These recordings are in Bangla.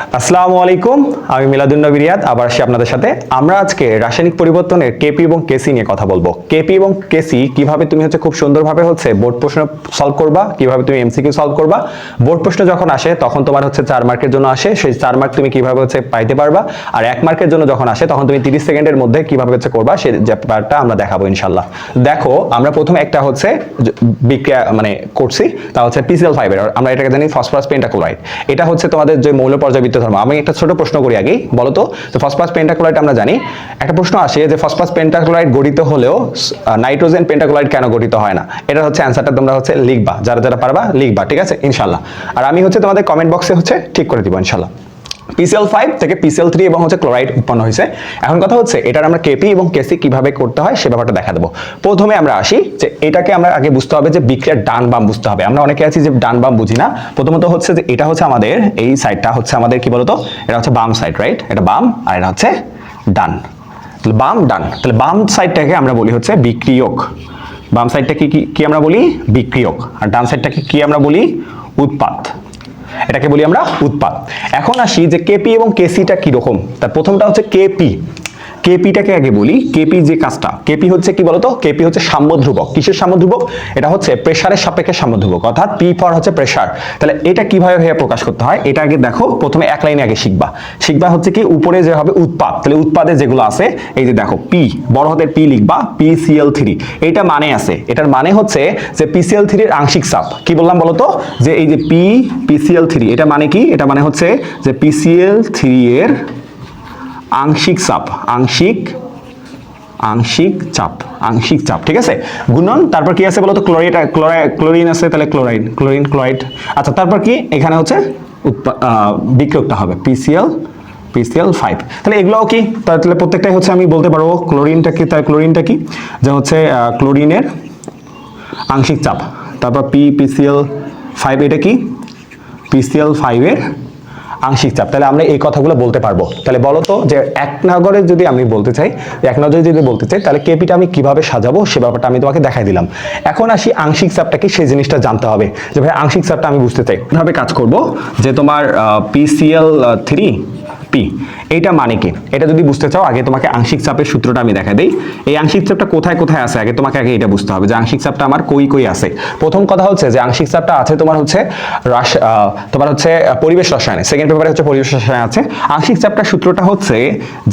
আসসালামু আলাইকুম, আমি মিলাদুন্নবী রিয়াদ, আবার আসছি আপনাদের সাথে। আমরা আজকে রাসায়নিক পরিবর্তনের কেপি এবং কেসি নিয়ে কথা বলব। কেপি এবং কেসি কীভাবে তুমি হচ্ছে খুব সুন্দরভাবে হচ্ছে বোর্ড প্রশ্ন সলভ করবা, কীভাবে তুমি এমসিকিউ সলভ করবা। বোর্ড প্রশ্ন যখন আসে, তখন তোমার হচ্ছে চার মার্কের জন্য আসে। সেই চার মার্ক তুমি কীভাবে হচ্ছে পাইতে পারবা। আর এক মার্কের জন্য যখন আসে, তখন তুমি তিরিশ সেকেন্ডের মধ্যে কীভাবে হচ্ছে করবা, সেই ব্যাপারটা আমরা দেখাবো ইনশাল্লাহ দেখো, আমরা প্রথমে একটা হচ্ছে বিক্রিয়া মানে করছি, তা হচ্ছে পিসিএল ফাইবার আমরা এটাকে জানি ফসফরাস পেন্টাক্লোরাইড এটা হচ্ছে তোমাদের যে মৌল পর্যাবৃত্ত ধর্ম আমি একটা ছোট প্রশ্ন করি আগেই বলো তো ফসফাস পেন্টাক্লোরাইড আমরা জানি। একটা প্রশ্ন আসে যে ফসফাস পেন্টাক্লোরাইড গঠিত হলেও নাইট্রোজেন পেন্টাক্লোরাইড কেন গঠিত হয় না? এটা হচ্ছে অ্যান্সারটা তোমরা হচ্ছে লিখবা। যারা যারা পারবা লিখবা, ঠিক আছে? ইনশাল্লাহ। আর আমি হচ্ছে তোমাদের কমেন্ট বক্সে হচ্ছে ঠিক করে দিব, ইনশাল্লাহ। পিসিএল ফাইভ থেকে পিসিএল থ্রি এবং হচ্ছে ক্লোরাইড উৎপন্ন হয়েছে। এখন কথা হচ্ছে, এটার আমরা কেপি এবং কেসি কীভাবে করতে হয় সে ব্যাপারটা দেখা দেবো। প্রথমে আমরা আসি যে এটাকে আমরা আগে বুঝতে হবে যে বিক্রিয়ার ডান বাম বুঝতে হবে। আমরা অনেকে আছি যে ডান বাম বুঝি না। প্রথমত হচ্ছে যে এটা হচ্ছে আমাদের, এই সাইডটা হচ্ছে আমাদের কি বলতো? এটা হচ্ছে বাম সাইড রাইট এটা বাম আর এটা হচ্ছে ডান। তাহলে বাম, ডান। তাহলে বাম সাইডটাকে আমরা বলি হচ্ছে বিক্রিয়ক। বাম সাইডটা কি কি- কি আমরা বলি? বিক্রিয়ক। আর ডান সাইডটাকে কি আমরা বলি? উৎপাদ এটাকে বলি আমরা উৎপাদ এখন আসি যে কেপি এবং কেসিটা কীরকম? তার প্রথমটা হচ্ছে কেপি কেপিটাকে আগে বলি কেপি যে কাজটা কেপি হচ্ছে কি বলতো? কেপি হচ্ছে সাম্যধ্রুবক। কিসের সাম্যধ্রুবক? এটা হচ্ছে প্রেসারের সাপেক্ষে সাম্যধ্রুবক, অর্থাৎ পি ফর হচ্ছে প্রেসার তাহলে এটা কীভাবে ভাবে প্রকাশ করতে হয়? এটা আগে দেখো, প্রথমে এক লাইনে আগে শিখবা। শিখবা হচ্ছে কি, উপরে যে হবে উৎপাদ। তাহলে উৎপাদে যেগুলো আছে, এই যে দেখো পি বড় হাতের পি লিখবা পি সিএল থ্রি এইটা মানে আছে। এটার মানে হচ্ছে যে পিসিএল থ্রির আংশিক চাপ। কি বললাম বলতো? যে এই যে পি পিসিএল থ্রি এটা মানে কি? এটা মানে হচ্ছে যে পিসিএল থ্রি এর আংশিক চাপ, আংশিক আংশিক চাপ আংশিক চাপ, ঠিক আছে? গুণন, তারপর কি আছে বলতো? ক্লোরাইড ক্লোরিন আছে, তাহলে ক্লোরাইড, ক্লোরিন, ক্লোরাইড। আচ্ছা তারপর কি? এখানে হচ্ছে বিক্রিয়কটা হবে পিসিএল পিসিএল ফাইভ তাহলে এগুলোও কি? তাহলে প্রত্যেকটাই হচ্ছে আমি বলতে পারব, ক্লোরিনটা কি? তার ক্লোরিনটা কি? যে হচ্ছে ক্লোরিনের আংশিক চাপ। তারপর পি পিসিএল ফাইভ এটা কি? পিসিএল ফাইভের আংশিক চাপ। তাহলে আমরা এই কথাগুলো বলতে পারব। তাহলে বলো তো যে এক নগরে যদি আমি বলতে চাই, এক নজরে যদি বলতে চাই, তাহলে কেপিটা আমি কীভাবে সাজাবো, সে ব্যাপারটা আমি তোমাকে দেখাই দিলাম। এখন আসি আংশিক চাপটাকে সেই জিনিসটা জানতে হবে, যে ভাই আংশিক চাপটা আমি বুঝতে চাই। কীভাবে কাজ করব? যে তোমার পিসিএল থ্রি পি এইটা মানে কি? এটা যদি বুঝতে চাও, আগে তোমাকে আংশিক চাপের সূত্রটা আমি দেখা দিই। এই আংশিক চাপটা কোথায় কোথায় আছে? আগে তোমাকে আগে এটা বুঝতে হবে যে আংশিক চাপটা আমার কই কই আছে? প্রথম কথা হচ্ছে যে আংশিক চাপটা আছে তোমার হচ্ছে রাস তোমার হচ্ছে পরিবেশ রসায়নে। সেকেন্ড পেপারে হচ্ছে পরিবেশ রসায়নে আছে। আংশিক চাপটার সূত্রটা হচ্ছে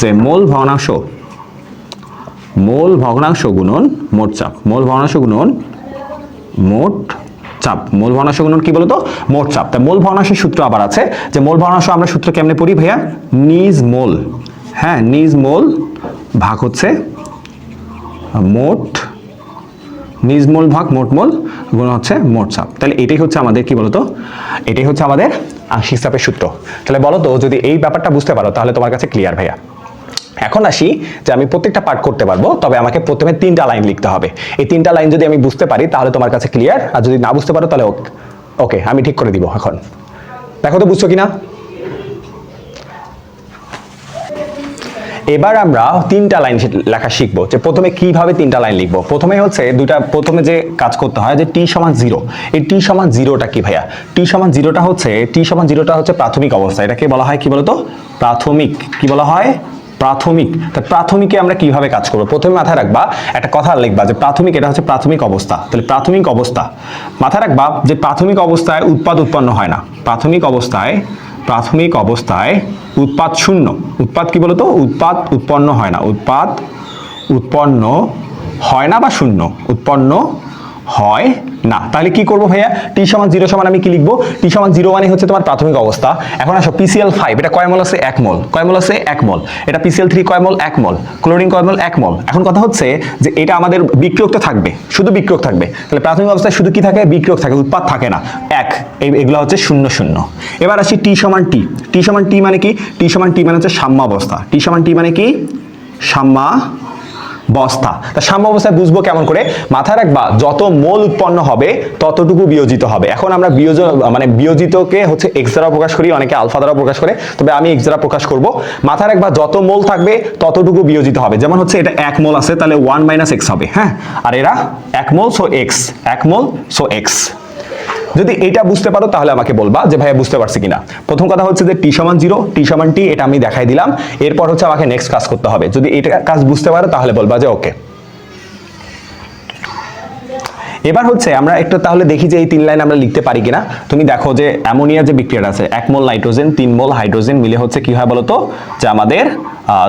যে মোল ভগ্নাংশ মোল ভগ্নাংশ গুণন মোট চাপ। মোল ভগ্নাংশ গুণন মোট চাপ। মূল ভগ্নাংশ গুণন কি বলতো? মোট চাপ। তা মূল ভগ্নাংশের সূত্র আবার আছে যে মূল ভগ্নাংশ আমরা সূত্র কেমনে পড়ি ভাইয়া? নিজ মোল। হ্যাঁ নিজ মোল ভাগ হচ্ছে মোট, নিজ মোল ভাগ মোট মোল গুণ হচ্ছে মোট চাপ। তাহলে এটাই হচ্ছে আমাদের কি বলতো? এটাই হচ্ছে আমাদের আংশিক চাপের সূত্র। তাহলে বলো তো যদি এই ব্যাপারটা বুঝতে পারো, তাহলে তোমার কাছে ক্লিয়ার ভাইয়া। এখন আসি যে আমি প্রত্যেকটা পার্ট করতে পারব, তবে আমাকে প্রথমে তিনটা লাইন লিখতে হবে। এই তিনটা লাইন যদি আমি বুঝতে পারি, তাহলে তোমার কাছে ক্লিয়ার আর যদি না বুঝতে পারো, তাহলে ওকে আমি ঠিক করে দিব এখন। দেখো তো, বুঝছ কিনা? এবার আমরা তিনটা লাইন লেখা শিখব, যে প্রথমে কীভাবে তিনটা লাইন লিখব। প্রথমে হচ্ছে দুইটা, প্রথমে যে কাজ করতে হয় যে টি সমান জিরো এই টি সমান জিরোটা কি ভাইয়া? টি সমান জিরোটা হচ্ছে টি সমান জিরোটা হচ্ছে প্রাথমিক অবস্থা। এটাকে বলা হয় কি বলতো? প্রাথমিক। কি বলা হয়? প্রাথমিক, তা প্রাথমিকে আমরা কীভাবে কাজ করব? প্রথমে মাথায় রাখবা, একটা কথা লিখবা যে প্রাথমিক, এটা হচ্ছে প্রাথমিক অবস্থা। তাহলে প্রাথমিক অবস্থা। মাথায় রাখবা যে প্রাথমিক অবস্থায় উৎপাদ উৎপন্ন হয় না। প্রাথমিক অবস্থায় প্রাথমিক অবস্থায় উৎপাদ শূন্য। উৎপাদ কি বলতো? উৎপাদ উৎপন্ন হয় না। উৎপাদ উৎপন্ন হয় না বা শূন্য। উৎপন্ন হয়? না। তাহলে কি করব ভাইয়া? টি সমান জিরো সমান আমি কি লিখব? টি সমান জিরো মানে হচ্ছে তোমার প্রাথমিক অবস্থা। এখন আসো পিসিএল ফাইভ এটা কয় মল আছে? এক মল। কয় মল আছে? এক মল। এটা পিসিএল থ্রি কয় মল? এক মল। ক্লোরিন কয় মল? এক মল। এখন কথা হচ্ছে যে এটা আমাদের বিক্রিয়ক তো থাকবে। শুধু বিক্রিয়ক থাকবে। তাহলে প্রাথমিক অবস্থায় শুধু কি থাকে? বিক্রিয়ক থাকে, উৎপাদ থাকে না। এক এগুলো হচ্ছে শূন্য শূন্য। এবার আসি টি সমান টি টি সমান টি মানে কি? টি সমান টি মানে হচ্ছে সাম্যাবস্থা। টি সমান টি মানে কি? সাম্যা বস্থা তা সাম্য অবস্থায় বুঝব কেমন করে? মাথায় রাখবা, যত মোল উৎপন্ন হবে, ততটুকু বিয়োজিত হবে। এখন আমরা বিয়োজ মানে বিয়োজিতকে হচ্ছে এক্স দ্বারা প্রকাশ করি, অনেকে আলফা দ্বারা প্রকাশ করে, তবে আমি এক্স দ্বারা প্রকাশ করব। মাথায় রাখবা, যত মোল থাকবে, ততটুকু বিয়োজিত হবে। যেমন হচ্ছে এটা এক মোল আছে, তাহলে ওয়ান মাইনাস এক্স হবে হ্যাঁ? আর এরা এক মোল সো এক্স এক মোল সো এক্স যদি এটা বুঝতে পারো, তাহলে আমাকে বলবা যে ভাইয়া বুঝতে পারছি কিনা। প্রথম কথা হচ্ছে যে টি সমান জিরো, টি সমান টি, এটা আমি দেখাই দিলাম। এরপর হচ্ছে আমাকে নেক্সট কাজ করতে হবে। যদি এটা কাজ বুঝতে পারো, তাহলে বলবা যে ওকে এবার হচ্ছে আমরা একটু তাহলে দেখি যে এই তিন লাইন আমরা লিখতে পারি কিনা। তুমি দেখো যে অ্যামোনিয়া যে বিক্রিয়াটা আছে, এক মোল নাইট্রোজেন, তিন মোল হাইড্রোজেন মিলে হচ্ছে কি হয় বলতো? যে আমাদের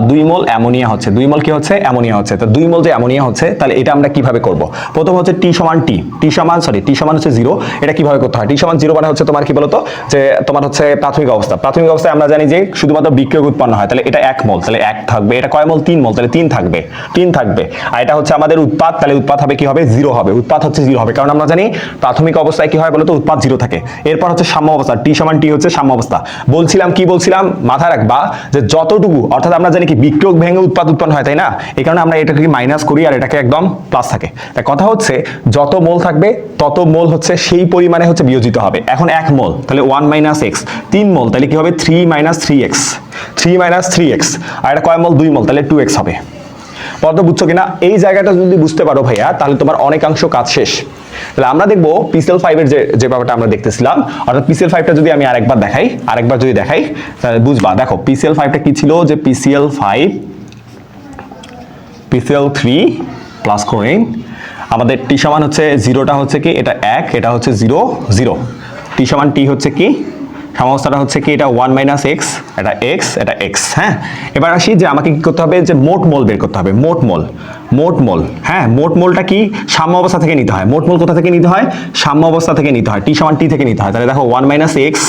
দুই মোল অ্যামোনিয়া হচ্ছে। দুই মোল কি হচ্ছে? অ্যামোনিয়া হচ্ছে। তো দুই মোল যে অ্যামোনিয়া হচ্ছে, তাহলে এটা আমরা কীভাবে করব? প্রথম হচ্ছে টি সমান টি। টি সমান সরি টি সমান হচ্ছে জিরো। এটা কীভাবে করতে হয়? টি সমান জিরো মানে হচ্ছে তোমার কি বলতো? যে তোমার হচ্ছে প্রাথমিক অবস্থা। প্রাথমিক অবস্থায় আমরা জানি যে শুধুমাত্র বিক্রিয়ক উৎপন্ন হয়। তাহলে এটা এক মোল, তাহলে এক থাকবে। এটা কয় মোল? তিন মোল, তাহলে তিন থাকবে। তিন থাকবে। আর এটা হচ্ছে আমাদের উৎপাদ তাহলে উৎপাদ হবে কি হবে? জিরো হবে। উৎপাদ হচ্ছে জিরো হবে। কারণ আমরা জানি প্রাথমিক অবস্থায় কি হয় বলতো? উৎপাদ জিরো থাকে। এরপর হচ্ছে সাম্য অবস্থা। টি সমান টি হচ্ছে সাম্য অবস্থা। বলছিলাম, কি বলছিলাম? মাথায় রাখবা যে যতটুকু, অর্থাৎ আমরা জানি কি বিক্রিয়ক ভেঙে উৎপাদ উৎপন্ন হয়, তাই না? এই কারণে আমরা এটাকে মাইনাস করি আর এটাকে একদম প্লাস থাকে। তাই কথা হচ্ছে, যত মোল থাকবে, তত মোল হচ্ছে সেই পরিমাণে হচ্ছে বিয়োজিত হবে। এখন এক মোল, তাহলে ওয়ান মাইনাস এক্স তিন মোল, তাহলে কি হবে? Three minus three x three minus three x আর এটা কয় মোল? দুই মোল, তাহলে টু এক্স হবে। পদ্ম বুঝছ কিনা? এই জায়গাটা যদি বুঝতে পারো ভাইয়া, তাহলে তোমার অনেকাংশ কাজ শেষ। তাহলে আমরা দেখব পিসেল ফাইভের যে যে ব্যাপারটা আমরা দেখতেছিলাম। অর্থাৎ পিসিএল ফাইভটা যদি আমি আরেকবার দেখাই, আরেকবার যদি দেখাই, তাহলে বুঝবা, দেখো পিসিএল ফাইভটা কি ছিল? যে P C L five P C L three plus chlorine আমাদের টি সমান হচ্ছে জিরোটা হচ্ছে কি? এটা এক, এটা হচ্ছে জিরো জিরো টি সমান টি হচ্ছে কি? সমস্যাটা হচ্ছে কি, এটা ওয়ান মাইনাস এক্স এটা এক্স এটা এক্স হ্যাঁ? এবার আসি যে আমাকে কি করতে হবে, যে মোট মোল বের করতে হবে, মোট মোল মোট মোল হ্যাঁ? মোট মোলটা কি? সাম্য অবস্থা থেকে নিতে হয়। মোট মোল কোথা থেকে নিতে হয়? সাম্য অবস্থা থেকে নিতে হয় টি সমান টি থেকে নিতে হয়। তাহলে দেখো one minus x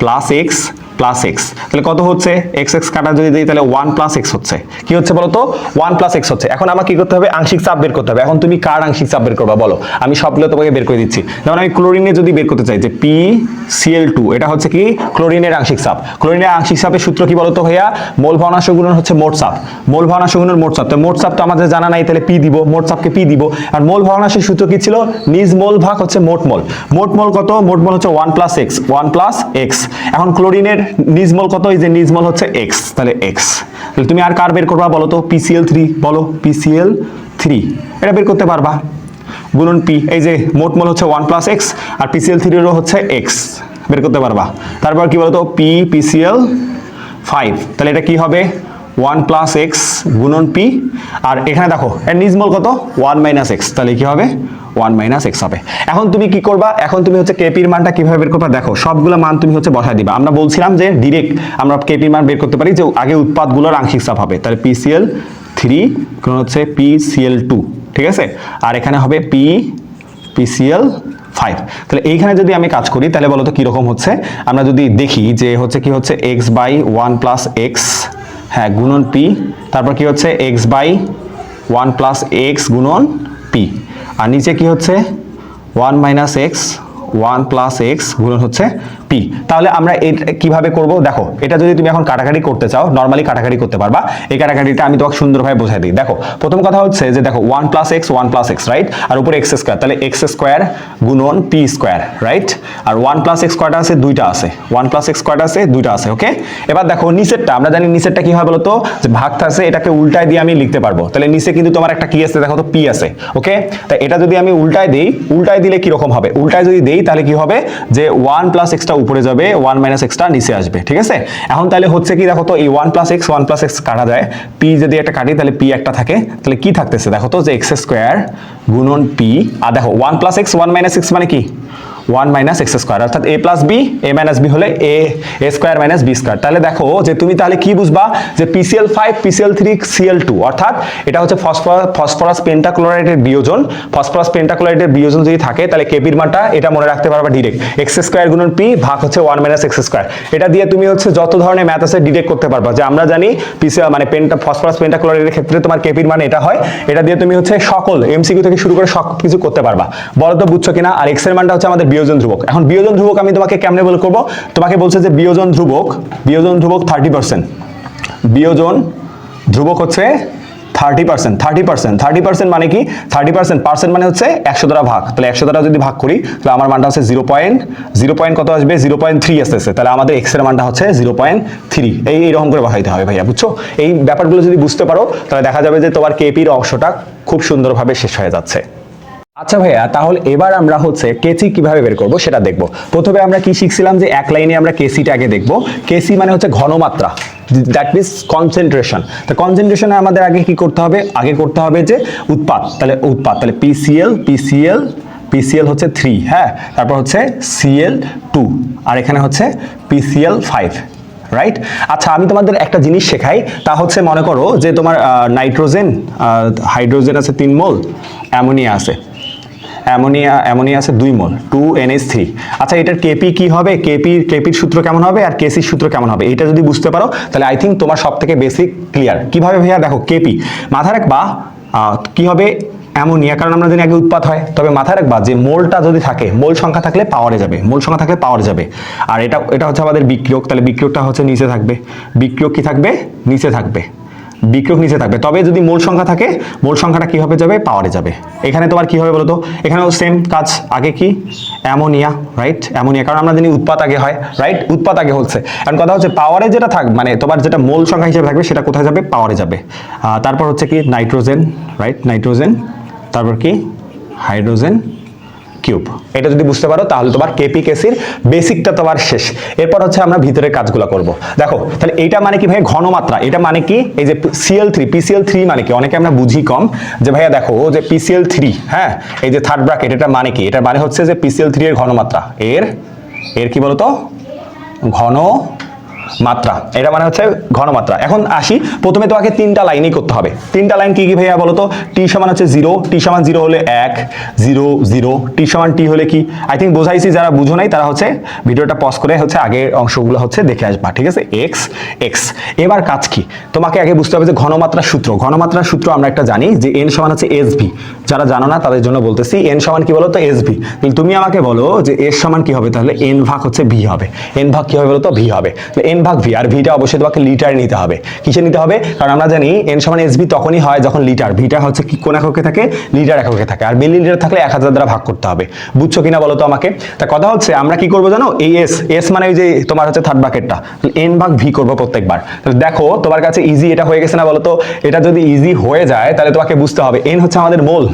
plus x plus x তাহলে কত হচ্ছে? এক্স এক্স কাটা যদি দিই, তাহলে ওয়ান প্লাস এক্স হচ্ছে। কি হচ্ছে বলো তো ওয়ান প্লাস এক্স হচ্ছে। এখন আমাকে কি করতে হবে? আংশিক চাপ বের করতে হবে। এখন তুমি কার আংশিক চাপ বের করবা বলো? আমি সবগুলো তোমাকে বের করে দিচ্ছি। যেমন আমি ক্লোরিনে যদি বের করতে চাই, যে পি সিএল টু এটা হচ্ছে কি? ক্লোরিনের আংশিক চাপ। ক্লোরিনের আংশিক চাপের সূত্র কি বলতো ভাইয়া? মোল ভগ্নাংশ গুণন হচ্ছে মোট চাপ। মোল ভগ্নাংশ গুণন মোট চাপ। তো মোট চাপ তো আমাদের জানা নাই, তাহলে পি দিব। মোট চাপকে পি দিব। আর মোল ভগ্নাংশের সূত্র কি ছিল? নিজ মোল ভাগ হচ্ছে মোট মোল। মোট মোল কত? মোট মোল হচ্ছে one plus x one plus x এখন ক্লোরিনের নিজ মোল কত? এই যে নিজ মোল হচ্ছে এক্স তাহলে এক্স তাহলে তুমি আর কার বের করবা বলো তো? পিসিএল থ্রি বলো। পিসিএল থ্রি এটা বের করতে পারবা। গুণন পি এই যে মোট মোল হচ্ছে ওয়ান প্লাস এক্স আর পিসিএল থ্রিরও হচ্ছে এক্স বের করতে পারবা। তারপর কি বলতো পি পিসিএল ফাইভ তাহলে এটা কি হবে? ওয়ান প্লাস এক্স গুণন পি আর এখানে দেখো, এর নিজমল কত? ওয়ান মাইনাস এক্স তাহলে কি হবে? ওয়ান মাইনাস এক্স হবে। এখন তুমি কি করবা? এখন তুমি হচ্ছে কেপির মানটা কীভাবে বের করবা? দেখো, সবগুলো মান তুমি হচ্ছে বসায় দিবা। আমরা বলছিলাম যে ডিরেক্ট আমরা কেপির মান বের করতে পারি যে আগে উৎপাদগুলোর আংশিক চাপ হবে। তাহলে পিসিএল থ্রি হচ্ছে পিসিএল টু ঠিক আছে? আর এখানে হবে পি পিসিএল ফাইভ তাহলে এইখানে যদি আমি কাজ করি, তাহলে বলতো কীরকম হচ্ছে? আমরা যদি দেখি যে হচ্ছে কি হচ্ছে x by one plus x হ্যাঁ গুণন পি তারপর কি হচ্ছে? X by one plus x গুণন পি আর নিচে কি হচ্ছে? One minus x one plus x গুণন হচ্ছে পি তাহলে আমরা এটা কীভাবে করব? দেখো, এটা যদি তুমি এখন কাটাকাটি করতে চাও নর্মালি কাটাকাটি করতে পারবা। এই কাটাকাটিটা আমি তোমাকে সুন্দরভাবে বোঝাই দিই। দেখো, প্রথম কথা হচ্ছে যে দেখো one plus x one plus x right আর উপরে এক্স স্কোয়ার তাহলে এক্স স্কোয়ার গুণন পি স্কোয়ার রাইট আর ওয়ান প্লাস এক্স স্কোয়ারটা আছে, দুইটা আছে। ওয়ান প্লাস এক্স স্কোয়ারটা আছে, দুইটা আছে ওকে এবার দেখো, নিচেরটা, আমরা জানি নিচেরটা কি হয় বলতো? যে ভাগ আছে, এটাকে উল্টায় দিয়ে আমি লিখতে পারব। তাহলে নিচে কিন্তু তোমার একটা কি আছে, দেখো তো পি আছে ওকে তাই এটা যদি আমি উল্টায় দিই, উল্টায় দিলে কি রকম হবে? উল্টায় যদি দেই, তাহলে কি হবে? যে ওয়ান প্লাস এক্সটা উপরে যাবে ওয়ান মাইনাস এক্সটা নিচে আসবে, ঠিক আছে? এখন তাহলে হচ্ছে কি, দেখো তো এই one plus x one plus x কাটা যায়। পি যদি একটা কাটি, তাহলে পি একটা থাকে। তাহলে কি থাকতেছে? দেখো তো যে এক্স স্কোয়ার গুণন পি আর দেখো one plus x one minus x মানে কি? ওয়ান মাইনাস এক্স স্কোয়ার অর্থাৎ A plus B A minus B হলে A A square minus B square তাহলে দেখো যে তুমি তাহলে কি বুঝবা? যে P C L five P C L three C L two অর্থাৎ এটা হচ্ছে ফসফরাস পেন্টাক্লোরাইডের বিয়োজন ফসফরাস পেন্টাক্লোরাইডের বিয়োজন যদি থাকে, তাহলে কেপির মানটা এটা মনে রাখতে পারবা ডিরেক্ট এক্স স্কোয়ার গুণন পি ভাগ হচ্ছে ওয়ান মাইনাস এক্স স্কোয়ার এটা দিয়ে তুমি হচ্ছে যত ধরনের ম্যাথ আছে ডিরেক্ট করতে পারবা। যে আমরা জানি পিসি মানে পেন্টা ফসফরাস পেন্টাক্লোরাইডের ক্ষেত্রে তোমার কেপির মান এটা হয়। এটা দিয়ে তুমি হচ্ছে সকল এমসিকিউ থেকে শুরু করে সব কিছু করতে পারবা। বলো তো বুঝছ কিনা? আর এক্সের মানটা হচ্ছে আমাদের বিয়োজন ধ্রুবক। এখন বিয়োজন ধ্রুবক আমি তোমাকে কেমনে বলে করব? তোমাকে বলছে যে বিয়োজন ধ্রুবক বিয়োজন ধ্রুবক থার্টি পার্সেন্ট বিয়োজন ধ্রুবক হচ্ছে thirty percent thirty percent thirty percent মানে কি? থার্টি পার্সেন্ট পার্সেন্ট মানে হচ্ছে একশো দ্বারা ভাগ। তাহলে একশো দ্বারা যদি ভাগ করি, তাহলে আমার মানটা হচ্ছে জিরো পয়েন্ট জিরো পয়েন্ট কত আসবে? জিরো পয়েন্ট থ্রি আসতেছে। তাহলে আমাদের এক্সের মানটা হচ্ছে জিরো পয়েন্ট থ্রি এই এইরকম করে বসাইতে হবে ভাইয়া, বুঝছ? এই ব্যাপারগুলো যদি বুঝতে পারো, তাহলে দেখা যাবে যে তোমার কেপির অংশটা খুব সুন্দরভাবে শেষ হয়ে যাচ্ছে। আচ্ছা ভাইয়া, তাহলে এবার আমরা হচ্ছে কেসি কীভাবে বের করব সেটা দেখব। প্রথমে আমরা কি শিখছিলাম যে এক লাইনে আমরা কেসিটা আগে দেখব। কেসি মানে হচ্ছে ঘনমাত্রা, দ্যাট মিনস কনসেন্ট্রেশন তো কনসেন্ট্রেশনে আমাদের আগে কি করতে হবে? আগে করতে হবে যে উৎপাদ তাহলে উৎপাদ তাহলে পিসিএল পিসিএল পিসিএল হচ্ছে থ্রি হ্যাঁ? তারপর হচ্ছে সিএল টু আর এখানে হচ্ছে পিসিএল ফাইভ রাইট আচ্ছা আমি তোমাদের একটা জিনিস শেখাই, তা হচ্ছে মনে করো যে তোমার নাইট্রোজেন হাইড্রোজেন আছে তিন মোল, অ্যামোনিয়া আছে। অ্যামোনিয়া অ্যামোনিয়া আছে দুই মোল, টু এনএস থ্রি। আচ্ছা এটার কেপি কি হবে? কেপি, কেপির সূত্র কেমন হবে আর কেসির সূত্র কেমন হবে? এটা যদি বুঝতে পারো, তাহলে আই থিঙ্ক তোমার সব থেকে বেসিক ক্লিয়ার কীভাবে ভাইয়া? দেখো, কেপি। মাথা রাখবা কি হবে? অ্যামোনিয়া, কারণ আমরা জানি আগে উৎপাদ হয়। তবে মাথায় রাখবা যে মোলটা যদি থাকে, মোল সংখ্যা থাকলে পাওয়ারে যাবে। মোল সংখ্যা থাকলে পাওয়ার যাবে। আর এটা এটা হচ্ছে আমাদের বিক্রিয়ক। তাহলে বিক্রিয়কটা হচ্ছে নিচে থাকবে। বিক্রিয়ক কি থাকবে? নিচে থাকবে। বিক্রিয়ক নিচে থাকবে। তবে যদি মূল সংখ্যা থাকে মোল সংখ্যাটা কি হবে যাবে পাওয়ারে যাবে। এখানে তোমার কি হবে বলতো? এখানেও সেম কাজ। আগে কি? অ্যামোনিয়া রাইট অ্যামোনিয়া কারণ আমরা জানি উৎপাদ আগে হয় রাইট উৎপাদ আগে হচ্ছে। কারণ কথা হচ্ছে পাওয়ারে যেটা থাক মানে তোমার যেটা মূল সংখ্যা হিসেবে থাকবে, সেটা কোথায় যাবে? পাওয়ারে যাবে। তারপর হচ্ছে কি? নাইট্রোজেন রাইট নাইট্রোজেন তারপর কি? হাইড্রোজেন কিউব এটা যদি বুঝতে পারো, তাহলে তোমার কেপি কেসির বেসিকটা তোমার শেষ। এরপর হচ্ছে আমরা ভিতরে কাজগুলো করব। দেখো, তাহলে এটা মানে কি ভাই ঘনমাত্রা। এটা মানে কি? এই যে সিএল থ্রি পিসিএল থ্রি মানে কি? অনেকে আমরা বুঝি কম যে ভাইয়া দেখো যে পিসিএল থ্রি হ্যাঁ? এই যে থার্ড ব্র্যাকেট এটা মানে কি? এটা মানে হচ্ছে যে পিসিএল থ্রি এর ঘনমাত্রা। এর এর কি বলতো? ঘন মাত্রা। এটা মানে হচ্ছে ঘনমাত্রা। এখন আসি, প্রথমে তোমাকে তিনটা লাইনই করতে হবে। তিনটা লাইন কি কি ভাইয়া বলো তো টি সমান হচ্ছে জিরো টি সমান জিরো হলে এক জিরো জিরো টি সমান টি হলে কি? আই থিঙ্ক বোঝাইছি, যারা বুঝো নাই, তারা হচ্ছে ভিডিওটা পজ করে হচ্ছে আগের অংশগুলো হচ্ছে দেখে আসবা, ঠিক আছে? এক্স এক্স এবার কাজ কি? তোমাকে আগে বুঝতে হবে যে ঘনমাত্রার সূত্র। ঘনমাত্রার সূত্র আমরা একটা জানি যে এন সমান হচ্ছে এস ভি যারা জানো না, তাদের জন্য বলতেছি এন সমান কি বলো তো এস ভি তুমি আমাকে বলো যে এস সমান কি হবে? তাহলে এন ভাগ হচ্ছে ভি হবে। এন ভাগ কি হবে বলো তো ভি হবে এন ভাগ ভি আর ভিটা অবশ্যই তোমাকে লিটার নিতে হবে। কিসে নিতে হবে? কারণ আমরা জানি এন সমান এস ভি তখনই হয় যখন লিটার ভিটা হচ্ছে কি, কোন এককে থাকে? লিটার এককে থাকে। আর মিলি লিটার থাকলে এক হাজার দ্বারা ভাগ করতে হবে। বুঝছ কিনা বলো তো আমাকে? তা কথা হচ্ছে, আমরা কি করব জানো? এই এস এস মানে ওই যে তোমার হচ্ছে থার্ড বাকেটটা এন ভাগ ভি করব প্রত্যেকবার। তাহলে দেখো, তোমার কাছে ইজি এটা হয়ে গেছে না বলো তো? এটা যদি ইজি হয়ে যায়, তাহলে তোমাকে বুঝতে হবে। এন হচ্ছে আমাদের মোল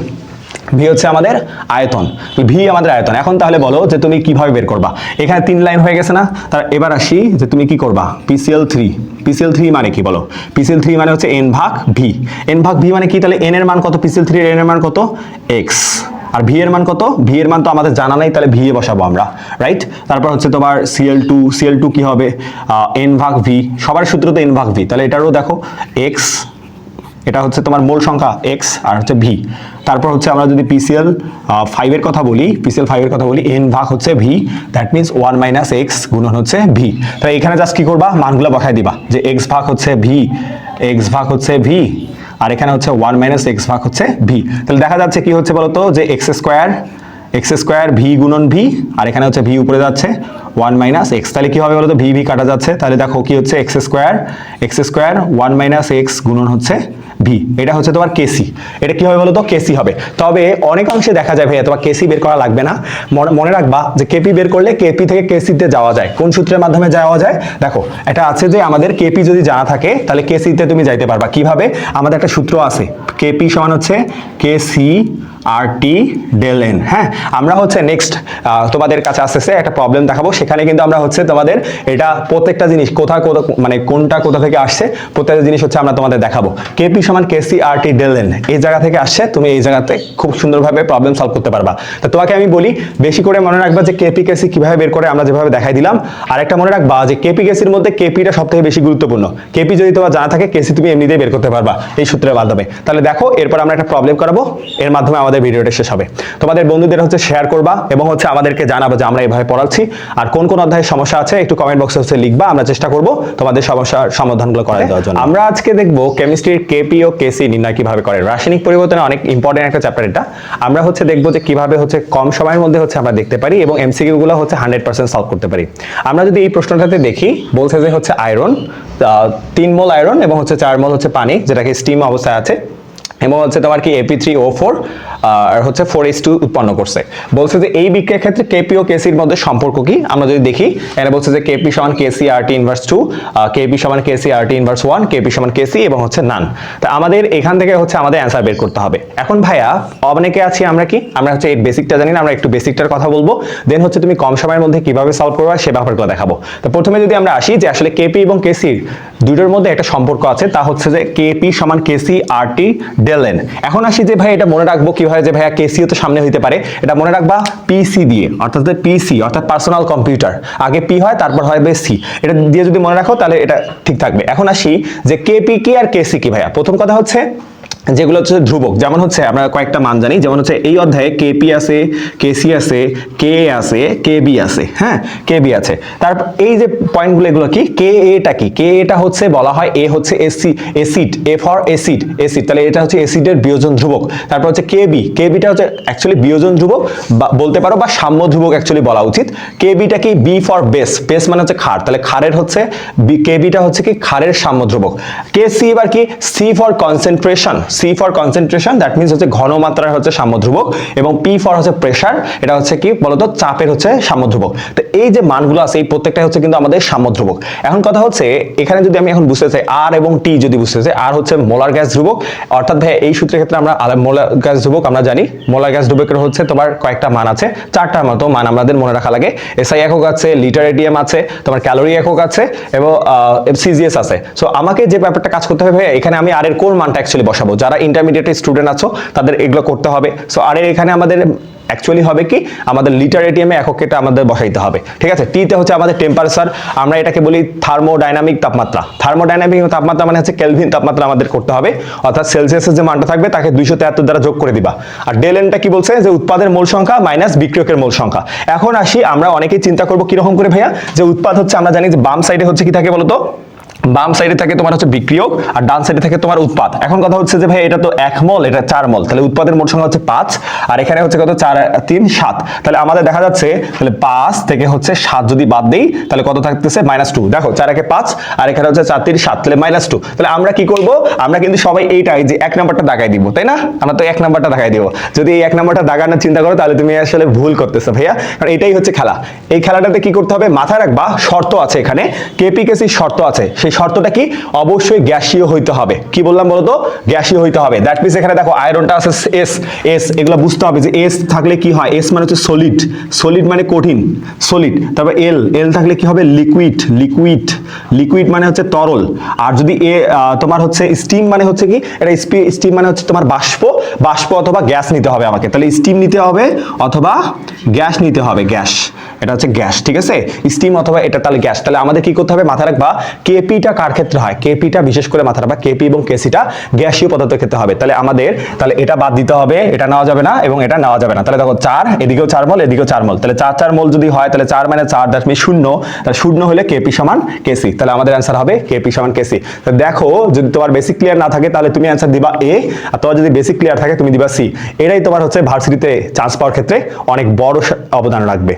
ভি হচ্ছে আমাদের আয়তন ভি আমাদের আয়তন। এখন তাহলে বলো যে তুমি কীভাবে বের করবা? এখানে তিন লাইন হয়ে গেছে না? তার এবার আসি যে তুমি কি করবা? পিসিএল থ্রি পিসিএল থ্রি মানে কি বলো? পিসিএল থ্রি মানে হচ্ছে এন ভাগ ভি এন ভাগ ভি মানে কি? তাহলে এন এর মান কত? পিসিএল থ্রি এন এর মান কত? এক্স আর ভি এর মান কত? ভি এর মান তো আমাদের জানা নাই, তাহলে ভি এ বসাবো আমরা রাইট তারপর হচ্ছে তোমার সিএল টু সিএল টু কি হবে? এন ভাগ ভি সবার সূত্র তো এন ভাগ ভি তাহলে এটারও দেখো এক্স এটা হচ্ছে তোমার মূল সংখ্যা এক্স আর হচ্ছে ভি তারপর হচ্ছে আমরা যদি পিসিএল ফাইভের কথা বলি পিসিএল ফাইভের কথা বলি এন ভাগ হচ্ছে V that means one minus x গুণন হচ্ছে ভি তাহলে এখানে জাস্ট কি করবা? মানগুলো বসায় দিবা, যে এক্স ভাগ হচ্ছে ভি এক্স ভাগ হচ্ছে ভি আর এখানে হচ্ছে ওয়ান মাইনাস এক্স ভাগ হচ্ছে ভি তাহলে দেখা যাচ্ছে কি হচ্ছে বলতো? যে x square x square V গুণন ভি আর এখানে হচ্ছে ভি উপরে যাচ্ছে ওয়ান মাইনাস এক্স তাহলে কি হবে বলতো? ভি ভি কাটা যাচ্ছে। তাহলে দেখো কি হচ্ছে? X square x square one minus x গুণন হচ্ছে ভি এটা হচ্ছে তোমার কেসি এটা কি হবে বলতো কেসি হবে। তবে অনেকাংশে দেখা যায় ভাইয়া, তোমার কেসি বের করা লাগবে না। মনে রাখবা যে কেপি বের করলে কেপি থেকে কেসিতে যাওয়া যায়। কোন সূত্রের মাধ্যমে যাওয়া যায়? দেখো, এটা আছে যে আমাদের কেপি যদি জানা থাকে, তাহলে কেসিতে তুমি যাইতে পারবা। কীভাবে? আমাদের একটা সূত্র আছে। কেপি সমান হচ্ছে কেসি আর টি ডেল এন হ্যাঁ? আমরা হচ্ছে নেক্সট তোমাদের কাছে আসতেছে একটা প্রবলেম দেখাবো। সেখানে কিন্তু আমরা হচ্ছে তোমাদের এটা প্রত্যেকটা জিনিস কোথা কোথা মানে কোনটা কোথা থেকে আসছে, প্রত্যেকটা জিনিস হচ্ছে আমরা তোমাদের দেখাবো। কেপি সমান কেসি আর টি ডেল এন এই জায়গা থেকে আসছে, তুমি এই জায়গাতে খুব সুন্দরভাবে প্রবলেম সলভ করতে পারবা। তো তোমাকে আমি বলি, বেশি করে মনে রাখবা যে কেপি কেসি কীভাবে বের করে আমরা যেভাবে দেখাই দিলাম। আর একটা মনে রাখবা যে কেপি কেসির মধ্যে কেপিটা সব থেকে বেশি গুরুত্বপূর্ণ। কেপি যদি তোমার জানা থাকে কেসি তুমি এমনিতেই বের করতে পারবা এই সূত্রের মাধ্যমে। তাহলে দেখো, এরপর আমরা একটা প্রবলেম করাবো। এর মাধ্যমে আমাদের ভিডিওটা শেষ হবে। তোমাদের বন্ধুদের হচ্ছে শেয়ার করবা এবং হচ্ছে আমাদেরকে জানাব যে আমরা এভাবে পড়াচ্ছি। আর কোন কোন অধ্যায়ের সমস্যা আছে একটু কমেন্ট বক্সে হচ্ছে লিখবা আমরা চেষ্টা করব তোমাদের সমস্যার সমাধানগুলো করে দেওয়ার জন্য। আমরা আজকে দেখব কেমিস্ট্রির কেপি ও কেসি নির্ণয় কীভাবে করে। রাসায়নিক পরিবর্তনে অনেক ইম্পর্টেন্ট একটা চ্যাপ্টার এটা। আমরা হচ্ছে দেখব যে কীভাবে হচ্ছে কম সময়ের মধ্যে হচ্ছে আমরা দেখতে পারি এবং এমসিকিউ গুলো হচ্ছে হান্ড্রেড পার্সেন্ট সলভ করতে পারি। আমরা যদি এই প্রশ্নটাতে দেখি বলছে যে হচ্ছে আয়রন তিন মোল আয়রন এবং হচ্ছে চার মোল হচ্ছে পানি যেটাকে স্টিম অবস্থায় আছে। এবং হচ্ছে তোমার কি A P three O four আর হচ্ছে ফোর এইচ টু উৎপন্ন করছে। বলছে যে এই বিক্রিয়ার ক্ষেত্রে কেপি ও কেসির মধ্যে সম্পর্ক কি? আমরা যদি দেখি, এখানে বলছে যে কেপি সমান K C R T inverse two K P সমান K C R T inverse one K P সমান কেসি এবং হচ্ছে নান তা আমাদের এখান থেকে হচ্ছে আমাদের অ্যান্সার বের করতে হবে। এখন ভাইয়া, অনেকে আছি আমরা কি? আমরা হচ্ছে এই বেসিকটা জানি না, আমরা একটু বেসিকটার কথা বলব। দেন হচ্ছে তুমি কম সময়ের মধ্যে কীভাবে সলভ করবা, সে ব্যাপারগুলো দেখাবো। তো প্রথমে যদি আমরা আসি যে আসলে কেপি এবং কেসির দুটোর মধ্যে একটা সম্পর্ক আছে, তা হচ্ছে যে কে পি সমান কেসি আর টি ডেল এন এখন আসি যে ভাই এটা মনে রাখব কীভাবে যে ভাইয়া কেসিও তো সামনে হইতে পারে। এটা মনে রাখবা পিসি দিয়ে, অর্থাৎ পিসি অর্থাৎ পার্সোনাল কম্পিউটার আগে পি হয়, তারপর হয় সি এটা দিয়ে যদি মনে রাখো তাহলে এটা ঠিক থাকবে। এখন আসি যে কে পি কি আর কেসি কি ভাইয়া? প্রথম কথা হচ্ছে যেগুলো হচ্ছে ধ্রুবক, যেমন হচ্ছে আমরা কয়েকটা মান জানি, যেমন হচ্ছে এই অধ্যায়ে কেপি আছে কেসি আছে কে আছে কে বি আছে হ্যাঁ? কে বি আছে। তারপর এই যে পয়েন্টগুলো এগুলো কি? কে এটা কি? কে এটা হচ্ছে বলা হয় এ হচ্ছে A C acid A for acid acid তাহলে এটা হচ্ছে এসিডের বিয়োজন ধ্রুবক। তারপর হচ্ছে কে বি কে বিটা হচ্ছে অ্যাকচুয়ালি বিয়োজন ধ্রুবক বলতে পারো বা সাম্য ধ্রুবক অ্যাকচুয়ালি বলা উচিত। কে বিটা কি? বি ফর বেস বেস মানে হচ্ছে খার তাহলে ক্ষারের হচ্ছে কে বিটা হচ্ছে কি? ক্ষারের সাম্য ধ্রুবক। কে সি এবার কি? C for concentration C for concentration that means হচ্ছে ঘনমাত্রার হচ্ছে সাম্যধ্রুবক এবং পি ফর হচ্ছে প্রেসার এটা হচ্ছে কি বলতো? চাপের হচ্ছে সাম্যধ্রুবক। তো এই যে মানগুলো আছে, এই প্রত্যেকটা হচ্ছে কিন্তু আমাদের সাম্যধ্রুবক। এখন কথা হচ্ছে, এখানে যদি আমি এখন বুঝতে চাই আর এবং টি যদি বুঝতে চাই আর হচ্ছে মোলার গ্যাস ধ্রুবক। অর্থাৎ ভাই এই সূত্রের ক্ষেত্রে আমরা মোলার গ্যাস ধ্রুবক আমরা জানি। মোলার গ্যাস ধ্রুবকের হচ্ছে তোমার কয়েকটা মান আছে, চারটার মতো মান আমাদের মনে রাখা লাগে। এসআই একক আছে লিটার এটিএম আছে, তোমার ক্যালোরি একক আছে, এবং সিজিএস আছে। সো আমাকে যে ব্যাপারটা কাজ করতে হবে এখানে আমি আর এর কোন মানটা অ্যাকচুয়ালি বসাবো? যারা ইন্টারমিডিয়েট স্টুডেন্ট আছো, তাদের এগুলো করতে হবে। সো আর এখানে আমাদের অ্যাকচুয়ালি হবে কি? আমাদের লিটার এটিএমে একক এটা আমাদের বসাইতে হবে। ঠিক আছে? টিতে হচ্ছে আমাদের টেম্পারেচার আমরা এটাকে বলি থার্মোডাইনামিক তাপমাত্রা। থার্মোডাইনামিক তাপমাত্রা মানে হচ্ছে কেলভিন তাপমাত্রা আমাদের করতে হবে। অর্থাৎ সেলসিয়াসের যে মানটা থাকবে, তাকে দুইশো তেহাত্তর দ্বারা যোগ করে দিবা। আর ডেলেনটা কি বলছে? যে উৎপাদের মূল সংখ্যা মাইনাস বিক্রিয়কের মূল সংখ্যা। এখন আসি, আমরা অনেকেই চিন্তা করব কীরকম করে ভাইয়া? যে উৎপাদ হচ্ছে, আমরা জানি যে বাম সাইডে হচ্ছে কি থাকে বলতো? বাম সাইডে থাকে তোমার হচ্ছে বিক্রিয়ক আর ডান সাইডে থাকে তোমার উৎপাদ। এখন কথা হচ্ছে যে ভাই, এটা তো এক মল, এটা চার মল। তাহলে উৎপাদের মোট সংখ্যা হচ্ছে পাঁচ, আর এখানে হচ্ছে কত? চার, তিন, সাত। তাহলে আমাদের দেখা যাচ্ছে, তাহলে পাঁচ থেকে হচ্ছে সাত যদি বাদ দেই, তাহলে কত থাকতেছে? Minus two. দেখো, চার একে পাঁচ, আর এখানে হচ্ছে চার, তিন, সাত, তাহলে মাইনাস টু। তাহলে আমরা কি করব? আমরা কিন্তু সবাই এইটাই যে এক নাম্বারটা দাগাই দিব, তাই না? আমরা তো এক নাম্বারটা দাগাই দিব। যদি এই এক নাম্বারটা দাগানোর চিন্তা করো, তাহলে তুমি আসলে ভুল করতেছো ভাইয়া। কারণ এটাই হচ্ছে খেলা। এই খেলাটাতে কি করতে হবে? মাথায় রাখবা, শর্ত আছে এখানে। কেপিকেসির শর্ত আছে, সেই শর্তটা কি? অবশ্যই গ্যাসীয় হইতে হবে। কি বললাম বলতো? গ্যাসীয় হইতে হবে। দ্যাট মিনস এখানে দেখো আয়রনটা আছে এস এস এগুলো বুঝতে হবে যে এস থাকলে কি হয়? এস মানে হচ্ছে সলিড সলিড মানে কঠিন। সলিড তারপর এল এল থাকলে কি হবে? লিকুইড লিকুইড লিকুইড মানে হচ্ছে তরল। আর যদি এ তোমার হচ্ছে স্টিম মানে হচ্ছে কি? এটা স্টিম মানে হচ্ছে তোমার বাষ্প। বাষ্প অথবা গ্যাস নিতে হবে আমাকে। তাহলে স্টিম নিতে হবে অথবা গ্যাস নিতে হবে, গ্যাস। এটা হচ্ছে গ্যাস, ঠিক আছে? স্টিম অথবা এটা, তাহলে গ্যাস। তাহলে আমাদের কি করতে হবে? মাথায় রাখবা কেপিটা কার ক্ষেত্রে হয়? কেপিটা বিশেষ করে মাথায় রাখবা কেপি এবং কেসিটা গ্যাসীয় পদার্থের ক্ষেত্রে হবে। তাহলে আমাদের, তাহলে এটা বাদ দিতে হবে, এটা নেওয়া যাবে না এবং এটা নেওয়া যাবে না। তাহলে দেখো চার, এদিকেও চার মল, এদিকেও চার মল। তাহলে চার চার মল যদি হয়, তাহলে চার মানে চার দশমিক শূন্য, তাহলে শূন্য হলে কেপি সমান কেসি। তাহলে আমাদের অ্যান্সার হবে কেপি সমান কেসি। দেখো, যদি তোমার বেসিক ক্লিয়ার না থাকে, তাহলে তুমি অ্যান্সার দিবা এ আর তোমার যদি বেসিক ক্লিয়ার থাকে, তুমি দিবা সি এটাই তোমার হচ্ছে ভার্সিটিতে চান্স পাওয়ার ক্ষেত্রে অনেক বড় অবদান রাখবে।